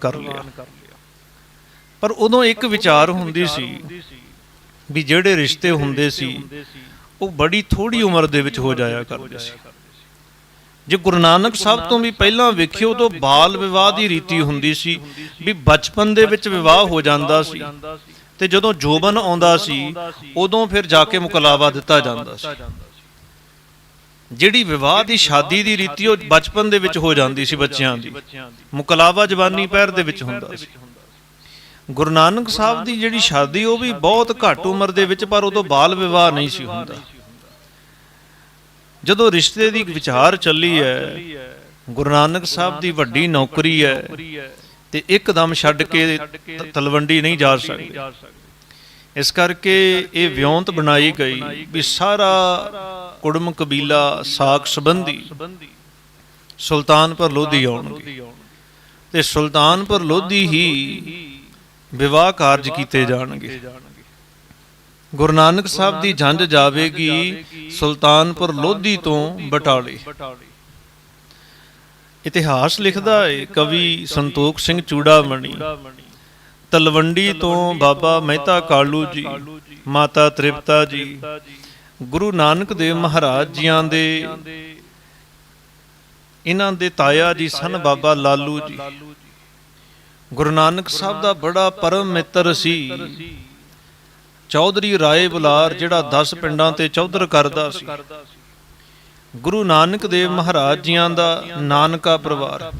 ਕਰ ਲਿਆ। ਪਰ ਉਦੋਂ ਇੱਕ ਵਿਚਾਰ ਹੁੰਦੀ ਸੀ ਵੀ ਜਿਹੜੇ ਰਿਸ਼ਤੇ ਹੁੰਦੇ ਸੀ ਉਹ ਬੜੀ ਥੋੜੀ ਉਮਰ ਦੇ ਵਿੱਚ ਹੋ ਜਾਇਆ ਕਰਦੇ ਸੀ। ਜੇ ਗੁਰੂ ਨਾਨਕ ਸਾਹਿਬ ਤੋਂ ਵੀ ਪਹਿਲਾਂ ਵੇਖਿਓ ਤਾਂ ਬਾਲ ਵਿਵਾਹ ਦੀ ਰੀਤੀ ਹੁੰਦੀ ਸੀ ਵੀ ਬਚਪਨ ਦੇ ਵਿੱਚ ਵਿਵਾਹ ਹੋ ਜਾਂਦਾ ਸੀ। ਤੇ ਜਦੋਂ ਜੋਬਨ ਆਉਂਦਾ ਸੀ ਉਦੋਂ ਫਿਰ ਜਾ ਕੇ ਮੁਕਲਾਵਾ ਦਿੱਤਾ ਜਾਂਦਾ ਸੀ। ਜਿਹੜੀ ਵਿਵਾਹ ਦੀ ਸ਼ਾਦੀ ਦੀ ਰੀਤੀ ਉਹ ਬਚਪਨ ਦੇ ਵਿੱਚ ਹੋ ਜਾਂਦੀ ਸੀ ਬੱਚਿਆਂ ਦੀ। ਮੁਕਲਾਵਾ ਜਵਾਨੀ ਪੈਰ ਦੇ ਵਿੱਚ ਹੁੰਦਾ ਸੀ। ਗੁਰੂ ਨਾਨਕ ਸਾਹਿਬ ਦੀ ਜਿਹੜੀ ਸ਼ਾਦੀ, ਉਹ ਵੀ ਬਹੁਤ ਘੱਟ ਉਮਰ ਦੇ ਵਿੱਚ, ਪਰ ਉਦੋਂ ਬਾਲ ਵਿਵਾਹ ਨਹੀਂ ਸੀ ਹੁੰਦਾ। ਜਦੋਂ ਰਿਸ਼ਤੇ ਦੀ ਵਿਚਾਰ ਚੱਲੀ ਹੈ, ਗੁਰੂ ਨਾਨਕ ਸਾਹਿਬ ਦੀ ਵੱਡੀ ਨੌਕਰੀ ਹੈ ਤੇ ਇੱਕਦਮ ਛੱਡ ਕੇ ਤਲਵੰਡੀ ਨਹੀਂ ਜਾ ਸਕਦੇ। ਇਸ ਕਰਕੇ ਇਹ ਵਿਉਂਤ ਬਣਾਈ ਗਈ ਵੀ ਸਾਰਾ ਕੁੜਮ ਕਬੀਲਾ ਸਾਖ ਸੰਬੰਧੀ ਸੁਲਤਾਨਪੁਰ ਲੋਧੀ ਆਉਣਗੇ। ਤੇ ਸੁਲਤਾਨਪੁਰ ਲੋਧੀ ਹੀ ਵਿਵਾਹ ਕਾਰਜ ਕੀਤੇ ਜਾਣਗੇ। ਗੁਰੂ ਨਾਨਕ ਸਾਹਿਬ ਦੀ ਜੰਜ ਜਾਵੇਗੀ ਸੁਲਤਾਨਪੁਰ ਲੋਧੀ ਤੋਂ ਬਟਾਲੇ। ਇਤਿਹਾਸ ਲਿਖਦਾ ਹੈ ਕਵੀ ਸੰਤੋਖ ਸਿੰਘ ਚੂੜਾਮਣੀ। ਤਲਵੰਡੀ ਤੋਂ ਬਾਬਾ ਮਹਿਤਾ ਕਾਲੂ ਜੀ ਮਾਤਾ ਤ੍ਰਿਪਤਾ ਜੀ ਗੁਰੂ ਨਾਨਕ ਦੇਵ ਮਹਾਰਾਜ ਜੀਆਂ ਦੇ ਇਹਨਾਂ ਦੇ ਤਾਇਆ ਜੀ ਸਨ ਬਾਬਾ ਲਾਲੂ ਜੀ। ਗੁਰੂ ਨਾਨਕ ਸਾਹਿਬ ਦਾ ਬੜਾ ਪਰਮ ਮਿੱਤਰ ਸੀ। ਚੌਧਰੀ ਰਾਏ ਬੁਲਾਰ ਜਿਹੜਾ 10 ਪਿੰਡਾਂ ਤੇ ਚੌਧਰ ਕਰਦਾ ਸੀ। ਗੁਰੂ ਨਾਨਕ ਦੇਵ ਮਹਾਰਾਜ ਜੀਆਂ ਦਾ ਨਾਨਕਾ ਪਰਿਵਾਰ।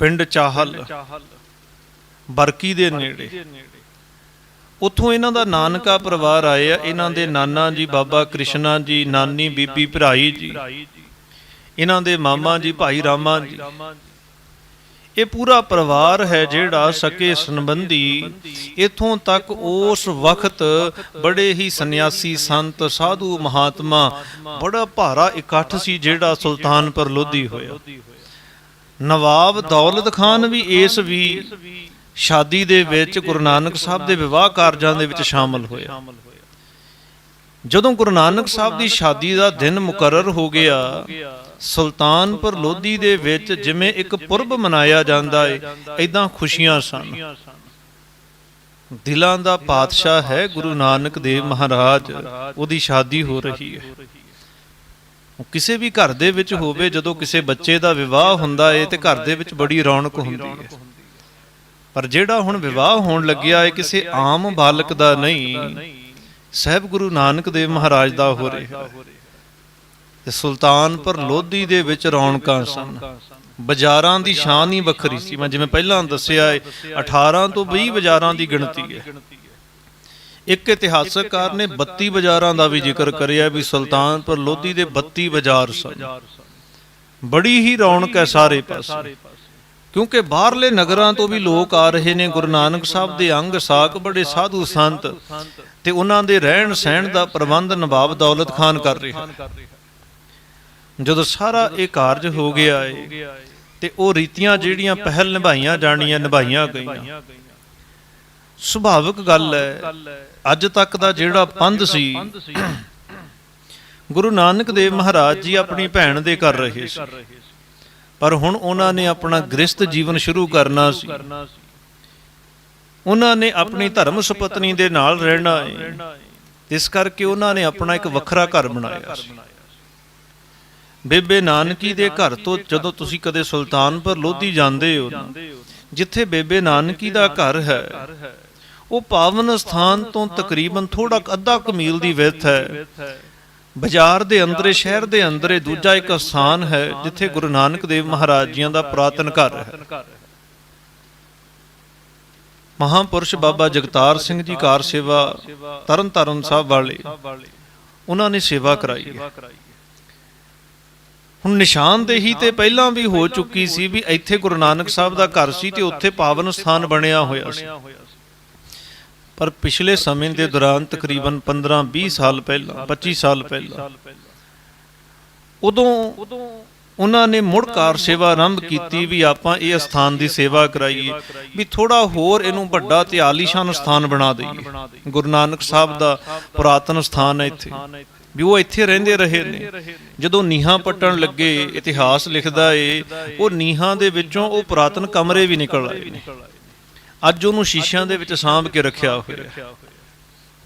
ਪਿੰਡ ਚਾਹਲ ਬਰਕੀ ਦੇ ਨੇੜੇ। ਉੱਥੋਂ ਇਹਨਾਂ ਦਾ ਨਾਨਕਾ ਪਰਿਵਾਰ ਆਏ ਆ। ਇਹਨਾਂ ਦੇ ਨਾਨਾ ਜੀ ਬਾਬਾ ਕ੍ਰਿਸ਼ਨਾ ਜੀ ਨਾਨੀ ਬੀਬੀ ਭਰਾਈ ਜੀ। ਇਹਨਾਂ ਦੇ ਮਾਮਾ ਜੀ ਭਾਈ ਰਾਮਾ ਜੀ। ਇਹ ਪੂਰਾ ਪਰਿਵਾਰ ਹੈ ਜਿਹੜਾ ਸਕੇ ਸੰਬੰਧੀ। ਇਥੋਂ ਤੱਕ ਉਸ ਵਕਤ ਬੜੇ ਹੀ ਸੰਨਿਆਸੀ ਸੰਤ ਸਾਧੂ ਮਹਾਤਮਾ ਬੜਾ ਭਾਰਾ ਇਕੱਠ ਸੀ ਜਿਹੜਾ ਸੁਲਤਾਨਪੁਰ ਲੋਧੀ ਹੋਇਆ। ਨਵਾਬ ਦੌਲਤ ਖਾਨ ਵੀ ਇਸ ਵੀ ਸ਼ਾਦੀ ਦੇ ਵਿੱਚ ਗੁਰੂ ਨਾਨਕ ਸਾਹਿਬ ਦੇ ਵਿਵਾਹ ਕਾਰਜਾਂ ਦੇ ਵਿੱਚ ਸ਼ਾਮਲ ਹੋਇਆ। ਜਦੋਂ ਗੁਰੂ ਨਾਨਕ ਸਾਹਿਬ ਦੀ ਸ਼ਾਦੀ ਦਾ ਦਿਨ ਮੁਕਰਰ ਹੋ ਗਿਆ, ਸੁਲਤਾਨਪੁਰ ਲੋਧੀ ਦੇ ਵਿੱਚ ਜਿਵੇਂ ਇੱਕ ਪੁਰਬ ਮਨਾਇਆ ਜਾਂਦਾ ਏ ਐਦਾਂ ਖੁਸ਼ੀਆਂ ਸਨ। ਦਿਲਾਂ ਦਾ ਪਾਤਸ਼ਾਹ ਹੈ ਗੁਰੂ ਨਾਨਕ ਦੇਵ ਮਹਾਰਾਜ, ਉਹਦੀ ਸ਼ਾਦੀ ਹੋ ਰਹੀ ਹੈ। ਕਿਸੇ ਵੀ ਘਰ ਦੇ ਵਿੱਚ ਹੋਵੇ, ਜਦੋਂ ਕਿਸੇ ਬੱਚੇ ਦਾ ਵਿਵਾਹ ਹੁੰਦਾ ਏ ਤੇ ਘਰ ਦੇ ਵਿੱਚ ਬੜੀ ਰੌਣਕ ਹੁੰਦੀ ਹੈ ਪਰ ਜਿਹੜਾ ਹੁਣ ਵਿਵਾਹ ਹੋਣ ਲੱਗਿਆ ਏ, ਕਿਸੇ ਆਮ ਬਾਲਕ ਦਾ ਨਹੀਂ। ਸਹਿਬ ਗੁਰੂ ਨਾਨਕ ਦੇਵ ਮਹਾਰਾਜ ਦਾ ਹੋ ਰਿਹਾ। ਤੇ ਸੁਲਤਾਨਪੁਰ ਲੋਧੀ ਦੇ ਵਿੱਚ ਰੌਣਕਾਂ ਸਨ। ਬਾਜ਼ਾਰਾਂ ਦੀ ਸ਼ਾਨ ਹੀ ਵੱਖਰੀ ਸੀ। ਮੈਂ ਜਿਵੇਂ ਪਹਿਲਾਂ ਦੱਸਿਆ ਏ 18 ਤੋਂ 20 ਬਾਜ਼ਾਰਾਂ ਦੀ ਗਿਣਤੀ ਹੈ ਇੱਕ ਇਤਿਹਾਸਕਾਰ ਨੇ 32 ਬਾਜ਼ਾਰਾਂ ਦਾ ਵੀ ਜ਼ਿਕਰ ਕਰਿਆ ਵੀ ਸੁਲਤਾਨਪੁਰ ਲੋਧੀ ਦੇ 32 ਬਾਜ਼ਾਰ ਸਨ। ਬੜੀ ਹੀ ਰੌਣਕ ਹੈ ਸਾਰੇ ਪਾਸੇ। ਕਿਉਂਕਿ ਬਾਹਰਲੇ ਨਗਰਾਂ ਤੋਂ ਵੀ ਲੋਕ ਆ ਰਹੇ ਨੇ ਗੁਰੂ ਨਾਨਕ ਸਾਹਿਬ ਦੇ ਅੰਗ ਸਾਕ ਬੜੇ ਸਾਧੂ ਸੰਤ ਤੇ ਉਹਨਾਂ ਦੇ ਰਹਿਣ ਸਹਿਣ ਦਾ ਪ੍ਰਬੰਧ ਨਵਾਬ ਦੌਲਤ ਖਾਨ ਕਰ ਰਿਹਾ। ਜਦੋਂ ਸਾਰਾ ਇਹ ਕਾਰਜ ਹੋ ਗਿਆ ਏ ਤੇ ਉਹ ਰੀਤੀਆਂ ਜਿਹੜੀਆਂ ਪਹਿਲ ਨਿਭਾਈਆਂ ਜਾਣੀਆਂ ਨਿਭਾਈਆਂ ਗਈਆਂ। ਸੁਭਾਵਿਕ ਗੱਲ ਹੈ। ਅੱਜ ਤੱਕ ਦਾ ਜਿਹੜਾ ਪੰਧ ਸੀ ਗੁਰੂ ਨਾਨਕ ਦੇਵ ਮਹਾਰਾਜ ਜੀ ਆਪਣੀ ਭੈਣ ਦੇ ਕਰ ਰਹੇ ਸੀ। ਪਰ ਹੁਣ ਉਹਨਾਂ ਨੇ ਆਪਣਾ ਗ੍ਰਸਥ ਜੀਵਨ ਸ਼ੁਰੂ ਕਰਨਾ ਸੀ। ਉਹਨਾਂ ਨੇ ਆਪਣੀ ਧਰਮ ਸੁਪਤਨੀ ਦੇ ਨਾਲ ਰਹਿਣਾ ਹੈ। ਇਸ ਕਰਕੇ ਉਹਨਾਂ ਨੇ ਆਪਣਾ ਇੱਕ ਵੱਖਰਾ ਘਰ ਬਣਾਇਆ ਸੀ। ਬੇਬੇ ਨਾਨਕੀ ਦੇ ਘਰ ਤੋਂ ਜਦੋਂ ਤੁਸੀਂ ਕਦੇ ਸੁਲਤਾਨਪੁਰ ਲੋਧੀ ਜਾਂਦੇ ਹੋ ਨਾ, ਜਿੱਥੇ ਬੇਬੇ ਨਾਨਕੀ ਦਾ ਘਰ ਹੈ ਉਹ ਪਾਵਨ ਸਥਾਨ ਤੋਂ ਤਕਰੀਬਨ ਥੋੜਾ ਅੱਧਾ ਕੁ ਦੀ ਵਿੱਥ ਹੈ। ਬਾਜ਼ਾਰ ਦੇ ਅੰਦਰੇ, ਸ਼ਹਿਰ ਦੇ ਅੰਦਰੇ ਦੂਜਾ ਇੱਕ ਸਥਾਨ ਹੈ, ਜਿੱਥੇ ਗੁਰੂ ਨਾਨਕ ਦੇਵ ਮਹਾਰਾਜ ਜੀਆਂ ਦਾ ਪੁਰਾਤਨ ਘਰ ਹੈ। ਮਹਾਪੁਰਸ਼ ਬਾਬਾ ਜਗਤਾਰ ਸਿੰਘ ਜੀ ਕਾਰ ਸੇਵਾ ਤਰਨ ਤਾਰਨ ਸਾਹਿਬ ਵਾਲੇ, ਉਹਨਾਂ ਨੇ ਸੇਵਾ ਕਰਾਈ ਹੈ। ਹੁਣ ਨਿਸ਼ਾਨਦੇਹੀ ਤੇ ਪਹਿਲਾਂ ਵੀ ਹੋ ਚੁੱਕੀ ਸੀ ਵੀ ਇੱਥੇ ਗੁਰੂ ਨਾਨਕ ਸਾਹਿਬ ਦਾ ਘਰ ਸੀ ਤੇ ਉੱਥੇ ਪਾਵਨ ਸਥਾਨ ਬਣਿਆ ਹੋਇਆ ਸੀ। ਪਰ ਪਿਛਲੇ ਸਮੇਂ ਦੇ ਦੌਰਾਨ ਤਕਰੀਬਨ 15-20 ਸਾਲ ਪਹਿਲਾਂ 25 ਸਾਲ ਪਹਿਲਾਂ, ਉਦੋਂ ਉਹਨਾਂ ਨੇ ਮੁੜ ਕਾਰ ਸੇਵਾ ਆਰੰਭ ਕੀਤੀ ਵੀ ਆਪਾਂ ਇਹ ਸਥਾਨ ਦੀ ਸੇਵਾ ਕਰਾਈਏ, ਵੀ ਥੋੜਾ ਹੋਰ ਇਹਨੂੰ ਵੱਡਾ ਤੇ ਆਲੀਸ਼ਾਨ ਸਥਾਨ ਬਣਾ ਦਈਏ। ਗੁਰੂ ਨਾਨਕ ਸਾਹਿਬ ਦਾ ਪੁਰਾਤਨ ਸਥਾਨ ਹੈ ਇੱਥੇ, ਵੀ ਉਹ ਇੱਥੇ ਰਹਿੰਦੇ ਰਹੇ ਨੇ। ਜਦੋਂ ਨੀਹਾਂ ਪੱਟਣ ਲੱਗੇ, ਇਤਿਹਾਸ ਲਿਖਦਾ ਏ, ਉਹ ਨੀਹਾਂ ਦੇ ਵਿੱਚੋਂ ਉਹ ਪੁਰਾਤਨ ਕਮਰੇ ਵੀ ਨਿਕਲ ਆਏ ਨੇ। ਅੱਜ ਉਹਨੂੰ ਸ਼ੀਸ਼ਿਆਂ ਦੇ ਵਿੱਚ ਸਾਂਭ ਕੇ ਰੱਖਿਆ ਹੋਇਆ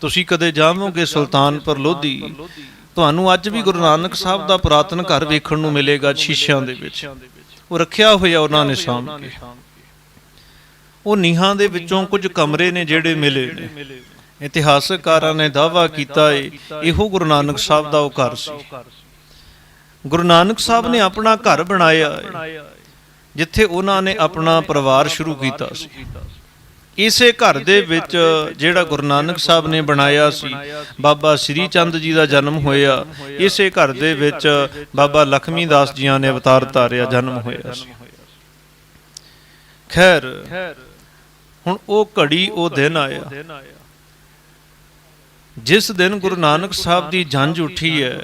ਤੁਸੀਂ ਕਦੇ ਜਾਵੋਗੇ ਸੁਲਤਾਨਪੁਰ ਲੋਧੀ? ਤੁਹਾਨੂੰ ਅੱਜ ਵੀ ਗੁਰੂ ਨਾਨਕ ਸਾਹਿਬ ਦਾ ਪੁਰਾਤਨ ਘਰ ਵੇਖਣ ਨੂੰ ਮਿਲੇਗਾ ਸ਼ੀਸ਼ਿਆਂ ਦੇ ਵਿੱਚ। ਉਹ ਰੱਖਿਆ ਹੋਇਆ ਉਹਨਾਂ ਨੇ ਸਾਂਭ ਕੇ। ਉਹ ਨੀਹਾਂ ਦੇ ਵਿੱਚੋਂ ਕੁਝ ਕਮਰੇ ਨੇ ਜਿਹੜੇ ਮਿਲੇ ਨੇ। ਇਤਿਹਾਸਕਾਰਾਂ ਨੇ ਦਾਅਵਾ ਕੀਤਾ ਏ, ਇਹੋ ਗੁਰੂ ਨਾਨਕ ਸਾਹਿਬ ਦਾ ਉਹ ਘਰ ਸੀ। ਗੁਰੂ ਨਾਨਕ ਸਾਹਿਬ ਨੇ ਆਪਣਾ ਘਰ ਬਣਾਇਆ ਏ, ਜਿੱਥੇ ਉਹਨਾਂ ਨੇ ਆਪਣਾ ਪਰਿਵਾਰ ਸ਼ੁਰੂ ਕੀਤਾ ਸੀ। ਇਸੇ ਘਰ ਦੇ ਵਿੱਚ ਜਿਹੜਾ ਗੁਰੂ ਨਾਨਕ ਸਾਹਿਬ ਨੇ ਬਣਾਇਆ ਸੀ, ਬਾਬਾ ਸ੍ਰੀ ਚੰਦ ਜੀ ਦਾ ਜਨਮ ਹੋਇਆ। ਇਸੇ ਘਰ ਦੇ ਵਿੱਚ ਬਾਬਾ ਲਖਮੀ ਦਾਸ ਜੀਆਂ ਨੇ ਅਵਤਾਰ ਧਾਰਿਆ, ਜਨਮ ਹੋਇਆ ਸੀ। ਖੈਰ, ਹੁਣ ਉਹ ਘੜੀ, ਉਹ ਦਿਨ ਆਇਆ। ਜਿਸ ਦਿਨ ਗੁਰੂ ਨਾਨਕ ਸਾਹਿਬ ਦੀ ਜੰਜ ਉੱਠੀ ਹੈ,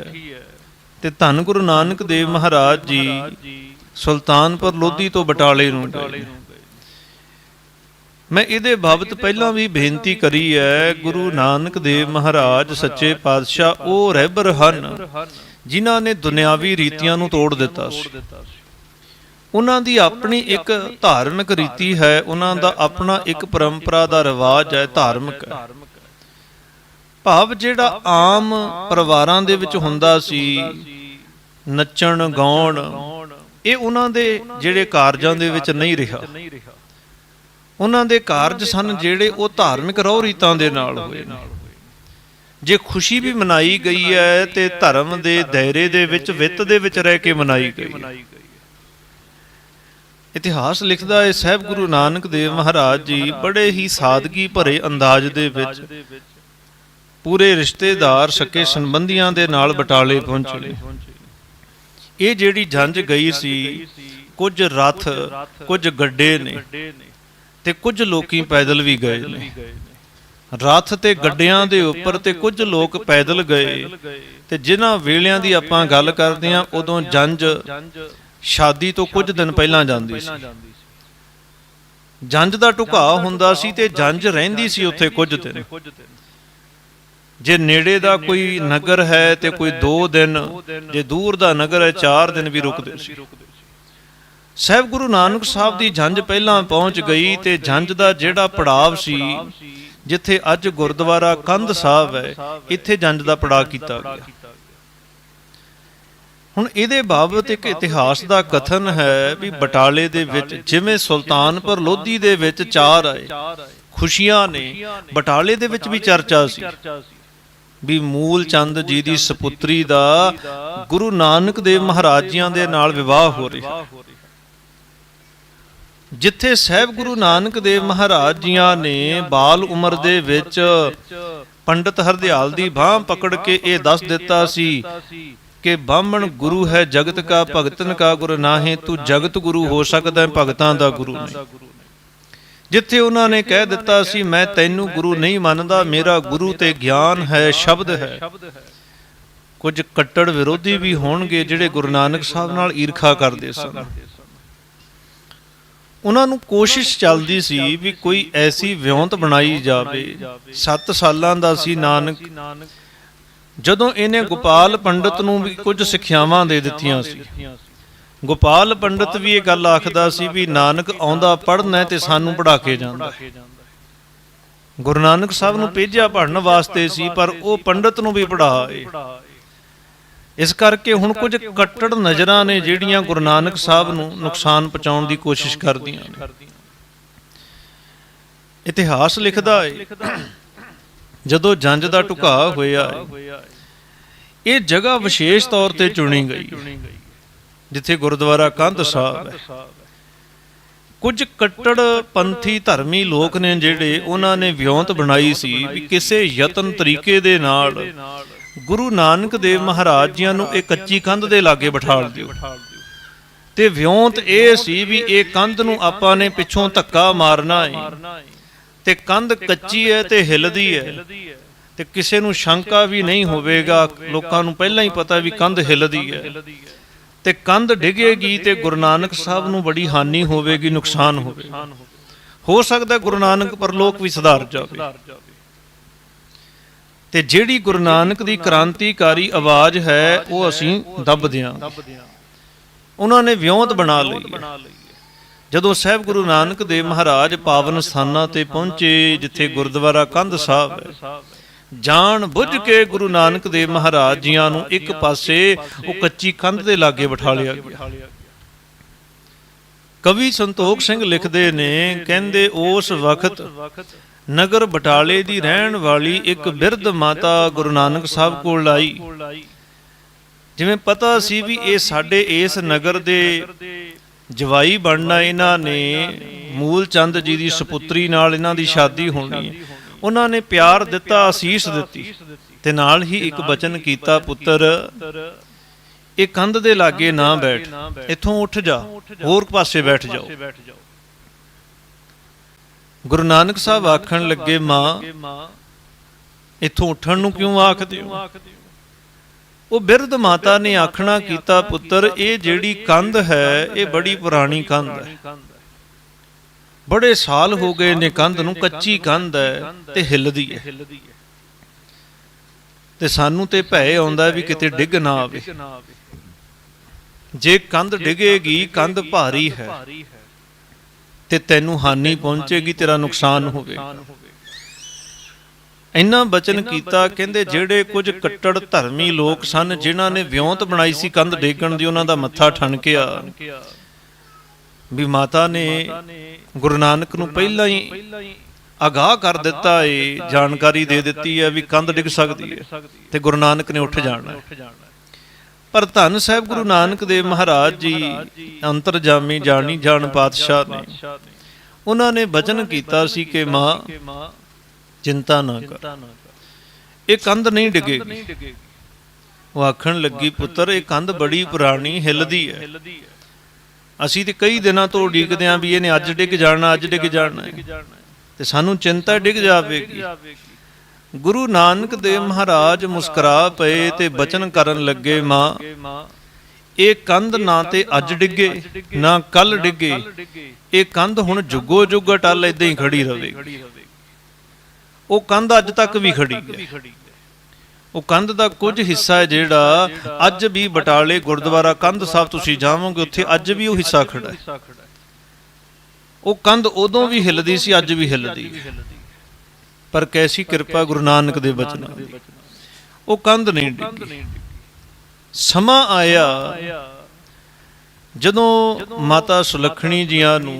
ਤੇ ਧੰਨ ਗੁਰੂ ਨਾਨਕ ਦੇਵ ਮਹਾਰਾਜ ਜੀ ਸੁਲਤਾਨਪੁਰ ਲੋਧੀ ਤੋਂ ਬਟਾਲੇ ਨੂੰ ਗਏ। ਮੈਂ ਇਹਦੇ ਬਾਬਤ ਪਹਿਲਾਂ ਵੀ ਬੇਨਤੀ ਕਰੀ ਹੈ, ਗੁਰੂ ਨਾਨਕ ਦੇਵ ਮਹਾਰਾਜ ਸੱਚੇ ਪਾਤਸ਼ਾਹ, ਉਹ ਰਹਿਬਰ ਹਨ, ਜਿਨ੍ਹਾਂ ਨੇ ਦੁਨਿਆਵੀ ਰੀਤੀਆਂ ਨੂੰ ਤੋੜ ਦਿੱਤਾ ਸੀ। ਉਹਨਾਂ ਦੀ ਆਪਣੀ ਇੱਕ ਧਾਰਮਿਕ ਰੀਤੀ ਹੈ, ਉਹਨਾਂ ਦਾ ਆਪਣਾ ਇੱਕ ਪਰੰਪਰਾ ਦਾ ਰਿਵਾਜ ਹੈ, ਧਾਰਮਿਕ। ਹੈ ਭਾਵ ਜਿਹੜਾ ਆਮ ਪਰਿਵਾਰਾਂ ਦੇ ਵਿੱਚ ਹੁੰਦਾ ਸੀ, ਨੱਚਣ, ਗਾਉਣ, ਇਹ ਉਹਨਾਂ ਦੇ ਜਿਹੜੇ ਕਾਰਜਾਂ ਦੇ ਵਿੱਚ ਨਹੀਂ ਰਿਹਾ। ਉਹਨਾਂ ਦੇ ਕਾਰਜ ਸਨ ਜਿਹੜੇ ਉਹ ਧਾਰਮਿਕ ਰਹੁ ਰੀਤਾਂ ਦੇ ਨਾਲ ਹੋਏ ਨੇ ਜੇ ਖੁਸ਼ੀ ਵੀ ਮਨਾਈ ਗਈ ਹੈ ਤੇ ਧਰਮ ਦੇ ਦਾਇਰੇ ਦੇ ਵਿੱਚ ਵਿੱਤ ਦੇ ਵਿੱਚ ਰਹਿ ਕੇ ਮਨਾਈ ਗਈ ਹੈ। ਇਤਿਹਾਸ ਲਿਖਦਾ ਹੈ ਸਹਿਬ ਗੁਰੂ ਨਾਨਕ ਦੇਵ ਮਹਾਰਾਜ ਜੀ ਬੜੇ ਹੀ ਸਾਦਗੀ ਭਰੇ ਅੰਦਾਜ਼ ਦੇ ਵਿੱਚ ਪੂਰੇ ਰਿਸ਼ਤੇਦਾਰ ਸਕੇ ਸੰਬੰਧੀਆਂ ਦੇ ਨਾਲ ਬਟਾਲੇ ਪਹੁੰਚੇ। ਇਹ ਜਿਹੜੀ ਜੰਜ ਗਈ ਸੀ ਕੁਝ ਰਥ ਕੁਝ ਗੱਡੇ ਨੇ। ਤੇ ਕੁਝ ਲੋਕੀ ਪੈਦਲ ਵੀ ਗਏ ਨੇ। ਰਥ ਤੇ ਗੱਡਿਆਂ ਦੇ ਉੱਪਰ ਤੇ ਕੁਝ ਲੋਕ ਪੈਦਲ ਗਏ। ਤੇ ਜਿਨ੍ਹਾਂ ਵੇਲਿਆਂ ਦੀ ਆਪਾਂ ਗੱਲ ਕਰਦੇ ਆਂ ਉਦੋਂ ਜੰਜ ਸ਼ਾਦੀ ਤੋਂ ਕੁਝ ਦਿਨ ਪਹਿਲਾਂ ਜਾਂਦੀ ਸੀ। ਜੰਜ ਦਾ ਢੁਕਾਅ ਹੁੰਦਾ ਸੀ ਤੇ ਜੰਜ ਰਹਿੰਦੀ ਸੀ ਉੱਥੇ ਕੁਝ ਦਿਨ। ਜੇ ਨੇੜੇ ਦਾ ਕੋਈ ਨਗਰ ਹੈ ਤੇ ਕੋਈ 2 ਦਿਨ ਜੇ ਦੂਰ ਦਾ ਨਗਰ ਹੈ 4 ਦਿਨ ਵੀ ਰੁਕਦੇ ਸੀ। ਸਹਿਬ ਗੁਰੂ ਨਾਨਕ ਸਾਹਿਬ ਦੀ ਜੰਜ ਪਹਿਲਾਂ ਪਹੁੰਚ ਗਈ ਤੇ ਜੰਜ ਦਾ ਜਿਹੜਾ ਪੜਾਵ ਸੀ, ਜਿੱਥੇ ਅੱਜ ਗੁਰਦੁਆਰਾ ਕੰਧ ਸਾਹਿਬ ਹੈ, ਇੱਥੇ ਜੰਜ ਦਾ ਪੜਾਅ ਕੀਤਾ ਗਿਆ। ਹੁਣ ਇਹਦੇ ਬਾਬਤ ਇੱਕ ਇਤਿਹਾਸ ਦਾ ਕਥਨ ਹੈ ਵੀ ਬਟਾਲੇ ਦੇ ਵਿੱਚ ਜਿਵੇਂ ਸੁਲਤਾਨਪੁਰ ਲੋਧੀ ਦੇ ਵਿੱਚ ਚਾਰ ਆਏ, ਖੁਸ਼ੀਆਂ ਨੇ, ਬਟਾਲੇ ਦੇ ਵਿੱਚ ਵੀ ਚਰਚਾ ਸੀ। ਵੀ ਮੂਲ ਚੰਦ ਜੀ ਦੀ ਸੁਪੁੱਤਰੀ ਦਾ ਗੁਰੂ ਨਾਨਕ ਦੇਵ ਮਹਾਰਾਜ ਜੀਆਂ ਦੇ ਨਾਲ ਵਿਵਾਹ ਹੋ ਰਿਹਾ। ਜਿੱਥੇ ਸਹਿਬ ਗੁਰੂ ਨਾਨਕ ਦੇਵ ਮਹਾਰਾਜ ਜੀਆਂ ਨੇ ਬਾਲ ਉਮਰ ਦੇ ਵਿੱਚ ਪੰਡਤ ਹਰਦਿਆਲ ਦੀ ਬਾਹ ਪਕੜ ਕੇ ਇਹ ਦੱਸ ਦਿੱਤਾ ਸੀ ਕਿ ਬਾਹਮਣ ਗੁਰੂ ਹੈ, ਜਗਤ ਕਾ ਭਗਤਨ ਕਾ ਗੁਰੂ ਨਾਹੀਂ, ਤੂੰ ਜਗਤ ਗੁਰੂ ਹੋ ਸਕਦਾ ਹੈ, ਭਗਤਾਂ ਦਾ ਗੁਰੂ ਨਹੀਂ। ਜਿੱਥੇ ਉਹਨਾਂ ਨੇ ਕਹਿ ਦਿੱਤਾ ਸੀ, ਮੈਂ ਤੈਨੂੰ ਗੁਰੂ ਨਹੀਂ ਮੰਨਦਾ, ਮੇਰਾ ਗੁਰੂ ਤੇ ਗਿਆਨ ਹੈ, ਸ਼ਬਦ ਹੈ। ਕੁਝ ਕੱਟੜ ਵਿਰੋਧੀ ਵੀ ਹੋਣਗੇ ਜਿਹੜੇ ਗੁਰੂ ਨਾਨਕ ਸਾਹਿਬ ਨਾਲ ਈਰਖਾ ਕਰਦੇ ਸਨ। ਉਹਨਾਂ ਨੂੰ ਕੋਸ਼ਿਸ਼ ਚੱਲਦੀ ਸੀ ਵੀ ਕੋਈ ਐਸੀ ਵਿਉਂਤ ਬਣਾਈ ਜਾਵੇ। 7 ਸਾਲਾਂ ਦਾ ਸੀ ਨਾਨਕ। ਜਦੋਂ ਇਹਨੇ ਗੋਪਾਲ ਪੰਡਤ ਨੂੰ ਵੀ ਕੁਝ ਸਿੱਖਿਆਵਾਂ ਦੇ ਦਿੱਤੀਆਂ ਸੀ। ਗੋਪਾਲ ਪੰਡਤ ਵੀ ਇਹ ਗੱਲ ਆਖਦਾ ਸੀ ਵੀ ਨਾਨਕ ਆਉਂਦਾ ਪੜ੍ਹਨਾ ਤੇ ਸਾਨੂੰ ਪੜਾ ਕੇ ਜਾਂਦਾ ਗੁਰੂ ਨਾਨਕ ਸਾਹਿਬ ਨੂੰ ਭੇਜਿਆ ਪੜਨ ਵਾਸਤੇ ਸੀ, ਪਰ ਉਹ ਪੰਡਤ ਨੂੰ ਵੀ ਪੜਾਏ ਇਸ ਕਰਕੇ ਹੁਣ ਕੁਝ ਕੱਟੜ ਨਜ਼ਰਾਂ ਨੇ ਜਿਹੜੀਆਂ ਗੁਰੂ ਨਾਨਕ ਸਾਹਿਬ ਨੂੰ ਨੁਕਸਾਨ ਪਹੁੰਚਾਉਣ ਦੀ ਕੋਸ਼ਿਸ਼ ਕਰਦੀਆਂ ਨੇ। ਇਤਿਹਾਸ ਲਿਖਦਾ ਹੈ ਜਦੋਂ ਜੰਜ ਦਾ ਢੁਕਾਅ ਹੋਇਆ ਇਹ ਜਗ੍ਹਾ ਵਿਸ਼ੇਸ਼ ਤੌਰ ਤੇ ਚੁਣੀ ਗਈ ਜਿੱਥੇ ਗੁਰਦੁਆਰਾ ਕੰਧ ਸਾਹਿਬ ਹੈ। ਕੁਝ ਕੱਟੜ ਪੰਥੀ ਧਰਮੀ ਲੋਕ ਨੇ ਜਿਹੜੇ ਉਹਨਾਂ ਨੇ ਵਿਉਂਤ ਬਣਾਈ ਸੀ ਵੀ ਕਿਸੇ ਯਤਨ ਤਰੀਕੇ ਦੇ ਨਾਲ ਗੁਰੂ ਨਾਨਕ ਦੇਵ ਮਹਾਰਾਜ ਜੀਆਂ ਨੂੰ ਇਹ ਕੱਚੀ ਕੰਧ ਦੇ ਲਾਗੇ ਬਿਠਾਲ ਦਿਓ। ਤੇ ਵਿਉਂਤ ਇਹ ਸੀ ਵੀ ਇਹ ਕੰਧ ਨੂੰ ਆਪਾਂ ਨੇ ਪਿੱਛੋਂ ਧੱਕਾ ਮਾਰਨਾ ਹੈ ਤੇ ਕੰਧ ਕੱਚੀ ਹੈ ਤੇ ਹਿੱਲਦੀ ਹੈ ਤੇ ਕਿਸੇ ਨੂੰ ਸ਼ੰਕਾ ਵੀ ਨਹੀਂ ਹੋਵੇਗਾ, ਲੋਕਾਂ ਨੂੰ ਪਹਿਲਾਂ ਹੀ ਪਤਾ ਵੀ ਕੰਧ ਹਿਲਦੀ ਹੈ ਤੇ ਕੰਧ ਡਿੱਗੇਗੀ ਤੇ ਗੁਰੂ ਨਾਨਕ ਸਾਹਿਬ ਨੂੰ ਬੜੀ ਹਾਨੀ ਹੋਵੇਗੀ, ਨੁਕਸਾਨ ਹੋਵੇਗਾ। ਹੋ ਸਕਦਾ ਗੁਰੂ ਨਾਨਕ ਪਰਲੋਕ ਵੀ ਸੁਧਾਰ ਜਾਵੇ। ਤੇ ਜਿਹੜੀ ਗੁਰੂ ਨਾਨਕ ਦੀ ਕ੍ਰਾਂਤੀਕਾਰੀ ਆਵਾਜ਼ ਹੈ ਉਹ ਅਸੀਂ ਦੱਬਦੇ ਹਾਂ ਉਹਨਾਂ ਨੇ ਵਿਉਂਤ ਬਣਾ ਲਈ। ਜਦੋਂ ਸਾਹਿਬ ਗੁਰੂ ਨਾਨਕ ਦੇਵ ਮਹਾਰਾਜ ਪਾਵਨ ਸਥਾਨਾਂ ਤੇ ਪਹੁੰਚੇ ਜਿੱਥੇ ਗੁਰਦੁਆਰਾ ਕੰਧ ਸਾਹਿਬ ਹੈ ਜਾਣ ਬੁੱਝ ਕੇ ਗੁਰੂ ਨਾਨਕ ਦੇਵ ਮਹਾਰਾਜ ਜੀਆਂ ਨੂੰ ਇੱਕ ਪਾਸੇ ਉਹ ਕੱਚੀ ਕੰਧ ਦੇ ਲਾਗੇ ਬਿਠਾ ਲਿਆ ਗਿਆ। ਕਵੀ ਸੰਤੋਖ ਸਿੰਘ ਲਿਖਦੇ ਨੇ ਕਹਿੰਦੇ ਉਸ ਵਕਤ ਨਗਰ ਬਟਾਲੇ ਦੀ ਰਹਿਣ ਵਾਲੀ ਇੱਕ ਬਿਰਧ ਮਾਤਾ ਗੁਰੂ ਨਾਨਕ ਸਾਹਿਬ ਕੋਲ ਆਈ। ਜਿਵੇਂ ਪਤਾ ਸੀ ਵੀ ਇਹ ਸਾਡੇ ਇਸ ਨਗਰ ਦੇ ਜਵਾਈ ਬਣਨਾ ਇਹਨਾਂ ਨੇ, ਮੂਲ ਚੰਦ ਜੀ ਦੀ ਸੁਪੁੱਤਰੀ ਨਾਲ ਇਹਨਾਂ ਦੀ ਸ਼ਾਦੀ ਹੋਣੀ ਹੈ। ਉਹਨਾਂ ਨੇ ਪਿਆਰ ਦਿੱਤਾ, ਅਸੀਸ ਦਿੱਤੀ ਤੇ ਨਾਲ ਹੀ ਇੱਕ ਬਚਨ ਕੀਤਾ, ਪੁੱਤਰ, ਇਹ ਕੰਧ ਦੇ ਲਾਗੇ ਨਾ ਬੈਠ, ਇੱਥੋਂ ਉੱਠ ਜਾ, ਹੋਰ ਪਾਸੇ ਬੈਠ ਜਾਓ। ਗੁਰੂ ਨਾਨਕ ਸਾਹਿਬ ਆਖਣ ਲੱਗੇ, ਮਾਂ, ਇੱਥੋਂ ਉੱਠਣ ਨੂੰ ਕਿਉਂ ਆਖਦੇ ਹੋ? ਉਹ ਬਿਰਧ ਮਾਤਾ ਨੇ ਆਖਣਾ ਕੀਤਾ, ਪੁੱਤਰ, ਇਹ ਜਿਹੜੀ ਕੰਧ ਹੈ, ਇਹ ਬੜੀ ਪੁਰਾਣੀ ਕੰਧ ਹੈ। ਬੜੇ ਸਾਲ ਹੋ ਗਏ ਨੇ ਕੰਧ ਨੂੰ, ਕੱਚੀ ਕੰਧ ਹੈ ਤੇ ਹਿੱਲਦੀ ਹੈ। ਤੇ ਸਾਨੂੰ ਤੇ ਭੈ ਆਉਂਦਾ ਵੀ ਕਿਤੇ ਡਿੱਗ ਨਾ ਆਵੇ। ਜੇ ਕੰਧ ਡਿੱਗੇਗੀ, ਕੰਧ ਭਾਰੀ ਹੈ। ਤੇ ਤੈਨੂੰ ਹਾਨੀ ਪਹੁੰਚੇਗੀ ਤੇਰਾ ਨੁਕਸਾਨ ਹੋਵੇਗਾ। ਇੰਨਾ ਬਚਨ ਕੀਤਾ ਕਹਿੰਦੇ ਜਿਹੜੇ ਕੁਝ ਕੱਟੜ ਧਰਮੀ ਲੋਕ ਸਨ ਜਿਨ੍ਹਾਂ ਨੇ ਵਿਉਂਤ ਬਣਾਈ ਸੀ ਕੰਧ ਡੇਗਣ ਦੀ ਉਹਨਾਂ ਦਾ ਮੱਥਾ ਠਣਕਿਆ। ਵੀ ਮਾਤਾ ਨੇ ਗੁਰੂ ਨਾਨਕ ਨੂੰ ਪਹਿਲਾਂ ਹੀ ਅਗਾਹ ਕਰ ਦਿੱਤਾ ਏ ਜਾਣਕਾਰੀ ਦੇ ਦਿੱਤੀ ਹੈ ਵੀ ਕੰਧ ਡਿੱਗ ਸਕਦੀ ਹੈ ਤੇ ਗੁਰੂ ਨਾਨਕ ਨੇ ਉੱਠ ਜਾਣਾ। ਹੈ ਪਰ ਧੰਨ ਸਾਹਿਬ ਗੁਰੂ ਨਾਨਕ ਦੇਵ ਮਹਾਰਾਜ ਜੀ, ਅੰਤਰਜਾਮੀ ਜਾਣੀ ਜਾਣ ਪਾਤਸ਼ਾਹ ਨੇ। ਉਹਨਾਂ ਨੇ ਬਚਨ ਕੀਤਾ ਸੀ ਕਿ ਮਾਂ, ਚਿੰਤਾ ਨਾ ਕਰ। ਇਹ ਕੰਧ ਨਹੀਂ ਡਿੱਗੇਗੀ। ਉਹ ਆਖਣ ਲੱਗੀ, ਪੁੱਤਰ, ਇਹ ਕੰਧ ਬੜੀ ਪੁਰਾਣੀ ਹਿੱਲਦੀ ਹੈ। ਅਸੀਂ ਤੇ ਕਈ ਦਿਨਾਂ ਤੋਂ ਉਡੀਕਦੇ ਆਂ ਵੀ ਇਹਨੇ ਅੱਜ ਡਿੱਗ ਜਾਣਾ, ਅੱਜ ਡਿੱਗ ਜਾਣਾ ਤੇ ਸਾਨੂੰ ਚਿੰਤਾ ਡਿੱਗ ਜਾਵੇਗੀ। ਗੁਰੂ ਨਾਨਕ ਦੇਵ ਮਹਾਰਾਜ ਮੁਸਕਰਾ ਪਏ ਤੇ ਬਚਨ ਕਰਨ ਲੱਗੇ ਮਾਂ। ਇਹ ਕੰਧ ਨਾ ਤੇ ਅੱਜ ਡਿੱਗੇ ਨਾ ਕੱਲ ਡਿੱਗੇ। ਇਹ ਕੰਧ ਹੁਣ ਜੁਗੋ ਜੁਗ ਟੱਲ ਇਦਾਂ ਹੀ ਖੜੀ ਰਹੇਗੀ ਉਹ ਕੰਧ ਅੱਜ ਤੱਕ ਵੀ ਖੜੀ ਹੈ। ਉਹ ਕੰਧ ਦਾ ਕੁਝ ਹਿੱਸਾ ਹੈ ਜਿਹੜਾ ਅੱਜ ਵੀ ਬਟਾਲੇ ਗੁਰਦੁਆਰਾ ਕੰਧ ਸਾਹਿਬ ਤੁਸੀਂ ਜਾਵੋਗੇ ਉੱਥੇ ਅੱਜ ਵੀ ਉਹ ਹਿੱਸਾ ਖੜਾ ਹੈ। ਉਹ ਕੰਧ ਉਦੋਂ ਵੀ ਹਿੱਲਦੀ ਸੀ ਅੱਜ ਵੀ ਹਿੱਲਦੀ ਹੈ। ਪਰ ਕੈਸੀ ਕਿਰਪਾ ਗੁਰੂ ਨਾਨਕ ਦੇ ਬਚਨਾਂ ਦੀ ਉਹ ਕੰਧ ਨਹੀਂ ਡਿੱਗੀ। ਸਮਾਂ ਆਇਆ ਜਦੋਂ ਮਾਤਾ ਸੁਲੱਖਣੀ ਜੀਆਂ ਨੂੰ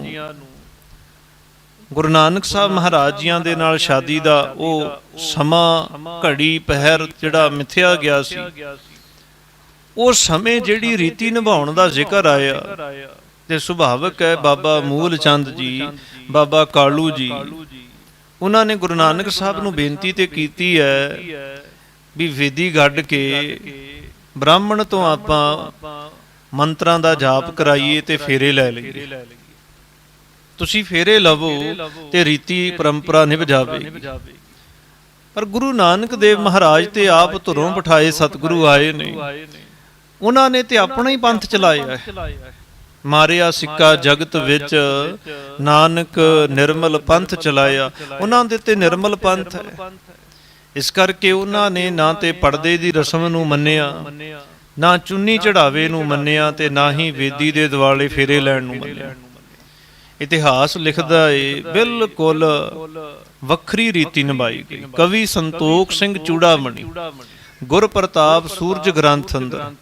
ਗੁਰੂ ਨਾਨਕ ਸਾਹਿਬ ਮਹਾਰਾਜ ਜੀਆਂ ਦੇ ਨਾਲ ਸ਼ਾਦੀ ਦਾ ਉਹ ਸਮਾਂ ਘੜੀ ਪਹਿਰ ਜਿਹੜਾ ਮਿਥਿਆ ਗਿਆ ਸੀ। ਉਹ ਸਮੇਂ ਜਿਹੜੀ ਰੀਤੀ ਨਿਭਾਉਣ ਦਾ ਜ਼ਿਕਰ ਆਇਆ ਤੇ ਸੁਭਾਵਕ ਹੈ ਬਾਬਾ ਮੂਲ ਚੰਦ ਜੀ ਬਾਬਾ ਕਾਲੂ ਜੀ। ਉਹਨਾਂ ਨੇ ਗੁਰੂ ਨਾਨਕ ਸਾਹਿਬ ਨੂੰ ਬੇਨਤੀ ਤੇ ਕੀਤੀ ਹੈ ਵੀ ਵੇਦੀ ਗੱਡ ਕੇ ਬ੍ਰਾਹਮਣ ਤੋਂ ਆਪਾਂ ਮੰਤਰਾਂ ਦਾ ਜਾਪ ਕਰਾਈਏ ਤੇ ਫੇਰੇ ਲੈ ਲਈਏ। ਤੁਸੀਂ ਫੇਰੇ ਲਵੋ ਤੇ ਰੀਤੀ ਪਰੰਪਰਾ ਨਿਭ ਜਾਵੇ। ਪਰ ਗੁਰੂ ਨਾਨਕ ਦੇਵ ਮਹਾਰਾਜ ਤੇ ਆਪ ਧੁਰੋਂ ਬਿਠਾਏ ਸਤਿਗੁਰੂ ਆਏ ਨੇ ਉਹਨਾਂ ਨੇ ਤੇ ਆਪਣਾ ਹੀ ਪੰਥ ਚਲਾਇਆ ਹੈ। ਮਾਰਿਆ ਸਿੱਕਾ ਜਗਤ ਵਿੱਚ ਨਾਨਕ ਨਿਰਮਲ ਪੰਥ ਚਲਾਇਆ। ਉਹਨਾਂ ਦੇ ਤੇ ਨਿਰਮਲ ਪੰਥ ਹੈ। ਇਸ ਕਰਕੇ ਉਹਨਾਂ ਨੇ ਨਾ ਤੇ ਪਰਦੇ ਦੀ ਰਸਮ ਨੂੰ ਮੰਨਿਆ। ਨਾ ਚੁੰਨੀ ਚੜਾਵੇ ਨੂੰ ਮੰਨਿਆ ਤੇ ਨਾ ਹੀ ਵੇਦੀ ਦੇ ਦਿਵਾਲੇ ਫੇਰੇ ਲੈਣ ਨੂੰ ਮੰਨਿਆ। ਇਤਿਹਾਸ ਲਿਖਦਾ ਏ ਬਿਲਕੁਲ ਵੱਖਰੀ ਰੀਤੀ ਨਿਭਾਈ ਗਈ। ਕਵੀ ਸੰਤੋਖ ਸਿੰਘ ਚੂੜਾਮਣੀ। ਗੁਰ ਪ੍ਰਤਾਪ ਸੂਰਜ ਗ੍ਰੰਥ ਅੰਦਰ।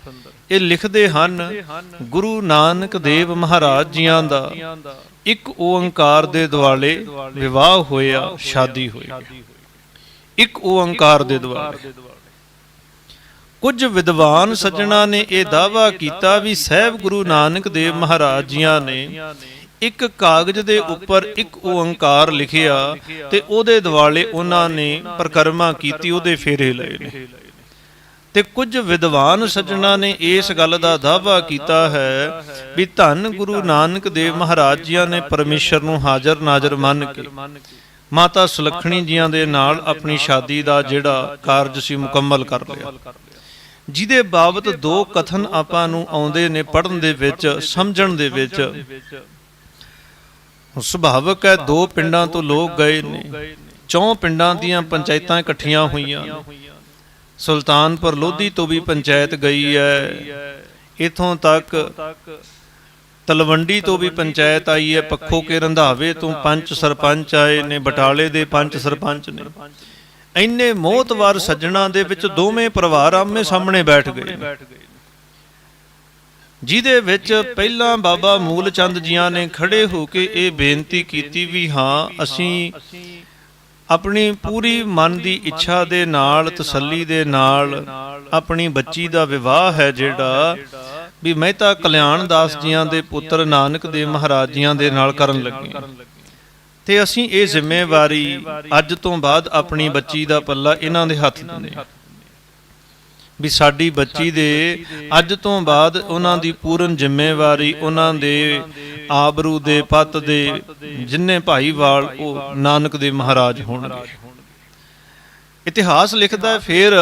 ਇਹ ਲਿਖਦੇ ਹਨ, ਗੁਰੂ ਨਾਨਕ ਦੇਵ ਮਹਾਰਾਜ ਜੀਆਂ ਦਾ। ਇੱਕ ਓੰਕਾਰ ਦੇ ਦੁਆਲੇ ਵਿਵਾਹ ਹੋਇਆ, ਸ਼ਾਦੀ ਹੋਈ। ਇੱਕ ਓੰਕਾਰ ਦੇ ਦੁਆਲੇ। ਕੁਝ ਵਿਦਵਾਨ ਸੱਜਣਾ ਨੇ ਇਹ ਦਾਵਾ ਕੀਤਾ ਵੀ ਸਹਿਬ ਗੁਰੂ ਨਾਨਕ ਦੇਵ ਮਹਾਰਾਜ ਜੀਆਂ ਨੇ ਇੱਕ ਕਾਗਜ਼ ਦੇ ਉੱਪਰ ਇੱਕ ਓੰਕਾਰ ਲਿਖਿਆ ਤੇ ਉਹਦੇ ਦਿਵਾਲੇ ਉਹਨਾਂ ਨੇ ਪ੍ਰਕਰਮਾ ਕੀਤੀ, ਉਹਦੇ ਫੇਰੇ ਲਏ ਨੇ। ਤੇ ਕੁਝ ਵਿਦਵਾਨ ਸੱਜਣਾ ਨੇ ਇਸ ਗੱਲ ਦਾ ਦਾਅਵਾ ਕੀਤਾ ਹੈ ਵੀ ਧੰਨ ਗੁਰੂ ਨਾਨਕ ਦੇਵ ਮਹਾਰਾਜ ਜੀਆਂ ਨੇ ਪਰਮੇਸ਼ਰ ਨੂੰ ਹਾਜ਼ਰ ਨਾਜ਼ਰ ਮੰਨ ਕੇ ਮਾਤਾ ਸੁਲੱਖਣੀ ਜੀਆਂ ਦੇ ਨਾਲ ਆਪਣੀ ਸ਼ਾਦੀ ਦਾ ਜਿਹੜਾ ਕਾਰਜ ਸੀ ਮੁਕੰਮਲ ਕਰ ਲਿਆ। ਜਿਹਦੇ ਬਾਬਤ ਦੋ ਕਥਨ ਆਪਾਂ ਨੂੰ ਆਉਂਦੇ ਨੇ ਪੜਨ ਦੇ ਵਿੱਚ, ਸਮਝਣ ਦੇ ਵਿੱਚ। ਸੁਭਾਵਕ ਹੈ ਦੋ ਪਿੰਡਾਂ ਤੋਂ ਲੋਕ ਗਏ ਨੇ, ਚੌਂ ਪਿੰਡਾਂ ਦੀਆਂ ਪੰਚਾਇਤਾਂ ਇਕੱਠੀਆਂ ਹੋਈਆਂ ਸੁਲਤਾਨਪੁਰ ਲੋਧੀ ਤੋਂ ਵੀ ਪੰਚਾਇਤ ਗਈ ਹੈ। ਇਥੋਂ ਤੱਕ ਤਲਵੰਡੀ ਤੋਂ ਵੀ ਪੰਚਾਇਤ ਆਈ ਹੈ। ਪੱਖੋ ਕੇ ਰੰਧਾਵੇ ਤੋਂ ਪੰਚ ਸਰਪੰਚ ਆਏ ਨੇ, ਬਟਾਲੇ ਦੇ ਪੰਚ ਸਰਪੰਚ ਨੇ। ਇੰਨੇ ਮੋਹਤਵਾਰ ਸੱਜਣਾ ਦੇ ਵਿੱਚ ਦੋਵੇਂ ਪਰਿਵਾਰ ਆਮੇ ਸਾਹਮਣੇ ਬੈਠ ਗਏ ਜਿਹਦੇ ਵਿੱਚ ਪਹਿਲਾਂ ਬਾਬਾ ਮੂਲ ਚੰਦ ਜੀਆਂ ਨੇ ਖੜੇ ਹੋ ਕੇ ਇਹ ਬੇਨਤੀ ਕੀਤੀ ਵੀ ਹਾਂ, ਅਸੀਂ ਆਪਣੀ ਪੂਰੀ ਮਨ ਦੀ ਇੱਛਾ ਦੇ ਨਾਲ ਤਸੱਲੀ ਦੇ ਨਾਲ ਆਪਣੀ ਬੱਚੀ ਦਾ ਵਿਵਾਹ ਹੈ ਜਿਹੜਾ ਵੀ ਮਹਿਤਾ ਕਲਿਆਣ ਦਾਸ ਜੀਆਂ ਦੇ ਪੁੱਤਰ ਨਾਨਕ ਦੇਵ ਮਹਾਰਾਜ ਜੀਆਂ ਦੇ ਨਾਲ ਕਰਨ ਲੱਗੇ। ਤੇ ਅਸੀਂ ਇਹ ਜ਼ਿੰਮੇਵਾਰੀ ਅੱਜ ਤੋਂ ਬਾਅਦ ਆਪਣੀ ਬੱਚੀ ਦਾ ਪੱਲਾ ਇਹਨਾਂ ਦੇ ਹੱਥ ਦਿੰਦੇ ਹਾਂ ਵੀ ਸਾਡੀ ਬੱਚੀ ਦੇ ਅੱਜ ਤੋਂ ਬਾਅਦ ਉਹਨਾਂ ਦੀ ਪੂਰਨ ਜ਼ਿੰਮੇਵਾਰੀ ਉਹਨਾਂ ਦੇ ਆਬਰੂ ਦੇ ਪੱਤ ਦੇ ਜਿੰਨੇ ਭਾਈਵਾਲ ਉਹ ਨਾਨਕ ਦੇ ਮਹਾਰਾਜ ਹੋਣਗੇ। ਇਤਿਹਾਸ ਲਿਖਦਾ ਹੈ ਫਿਰ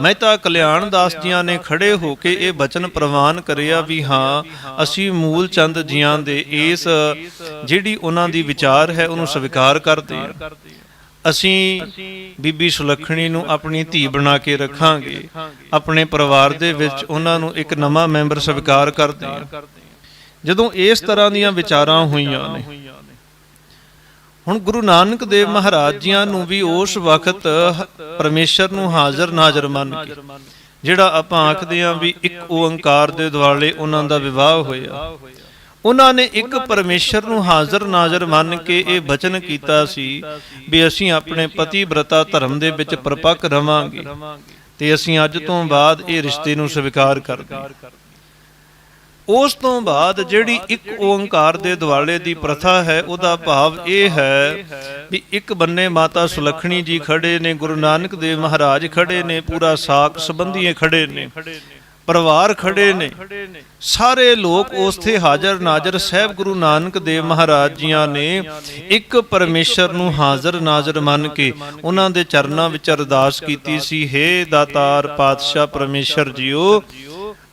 ਮਹਿਤਾ ਕਲਿਆਣ ਦਾਸ ਜੀਆਂ ਨੇ ਖੜੇ ਹੋ ਕੇ ਇਹ ਬਚਨ ਪ੍ਰਵਾਨ ਕਰਿਆ ਵੀ ਹਾਂ ਅਸੀਂ ਮੂਲ ਚੰਦ ਜੀਆਂ ਦੇ ਇਸ ਜਿਹੜੀ ਉਹਨਾਂ ਦੀ ਵਿਚਾਰ ਹੈ ਉਹਨੂੰ ਸਵੀਕਾਰ ਕਰਦੇ ਹਾਂ। ਅਸੀਂ ਬੀਬੀ ਸੁਲੱਖਣੀ ਨੂੰ ਆਪਣੀ ਧੀ ਬਣਾ ਕੇ ਰੱਖਾਂਗੇ। ਆਪਣੇ ਪਰਿਵਾਰ ਦੇ ਵਿੱਚ ਉਹਨਾਂ ਨੂੰ ਇੱਕ ਨਵਾਂ ਮੈਂਬਰ ਸਵੀਕਾਰ ਕਰਦੇ ਹਾਂ। ਜਦੋਂ ਇਸ ਤਰ੍ਹਾਂ ਦੀਆਂ ਵਿਚਾਰਾਂ ਹੋਈਆਂ ਨੇ, ਹੁਣ ਗੁਰੂ ਨਾਨਕ ਦੇਵ ਮਹਾਰਾਜ ਜੀਆਂ ਨੂੰ ਵੀ ਉਸ ਵਕਤ ਪਰਮੇਸ਼ਰ ਨੂੰ ਹਾਜ਼ਰ ਨਾਜ਼ਰ ਮੰਨ ਕੇ, ਜਿਹੜਾ ਆਪਾਂ ਆਖਦੇ ਆਂ ਵੀ ਇੱਕ ਓੰਕਾਰ ਦੇ ਦੁਆਲੇ ਉਹਨਾਂ ਦਾ ਵਿਵਾਹ ਹੋਇਆ ਉਹਨਾਂ ਨੇ ਇੱਕ ਪਰਮੇਸ਼ਰ ਨੂੰ ਹਾਜ਼ਰ ਨਾਜ਼ਰ ਮੰਨ ਕੇ ਇਹ ਬਚਨ ਕੀਤਾ ਸੀ ਵੀ ਅਸੀਂ ਆਪਣੇ ਪਤੀ ਬ੍ਰਤਾ ਧਰਮ ਦੇ ਵਿੱਚ ਪਰਪੱਕ ਰਵਾਂਗੇ ਤੇ ਅਸੀਂ ਅੱਜ ਤੋਂ ਬਾਅਦ ਇਹ ਰਿਸ਼ਤੇ ਨੂੰ ਸਵੀਕਾਰ ਕਰਦੇ ਉਸ ਤੋਂ ਬਾਅਦ ਜਿਹੜੀ ਇੱਕ ਓੰਕਾਰ ਦੇ ਦੁਆਲੇ ਦੀ ਪ੍ਰਥਾ ਹੈ ਉਹਦਾ ਭਾਵ ਇਹ ਹੈ ਵੀ ਇੱਕ ਬੰਨੇ ਮਾਤਾ ਸੁਲੱਖਣੀ ਜੀ ਖੜੇ ਨੇ ਗੁਰੂ ਨਾਨਕ ਦੇਵ ਮਹਾਰਾਜ ਖੜੇ ਨੇ ਪੂਰਾ ਸਾਕ ਸੰਬੰਧੀਏ ਖੜੇ ਨੇ। ਪਰਿਵਾਰ ਖੜੇ ਨੇ। ਸਾਰੇ ਲੋਕ ਉਸਥੇ ਹਾਜ਼ਰ ਨਾਜ਼ਰ ਸਹਿਬ ਗੁਰੂ ਨਾਨਕ ਦੇਵ ਮਹਾਰਾਜ ਜੀਆਂ ਨੇ ਇੱਕ ਪਰਮੇਸ਼ਰ ਨੂੰ ਹਾਜ਼ਰ ਨਾਜ਼ਰ ਮੰਨ ਕੇ ਉਹਨਾਂ ਦੇ ਚਰਨਾਂ ਵਿੱਚ ਅਰਦਾਸ ਕੀਤੀ ਸੀ ਹੇ ਦਾਤਾਰ ਪਾਤਸ਼ਾਹ ਪਰਮੇਸ਼ਰ ਜੀਓ।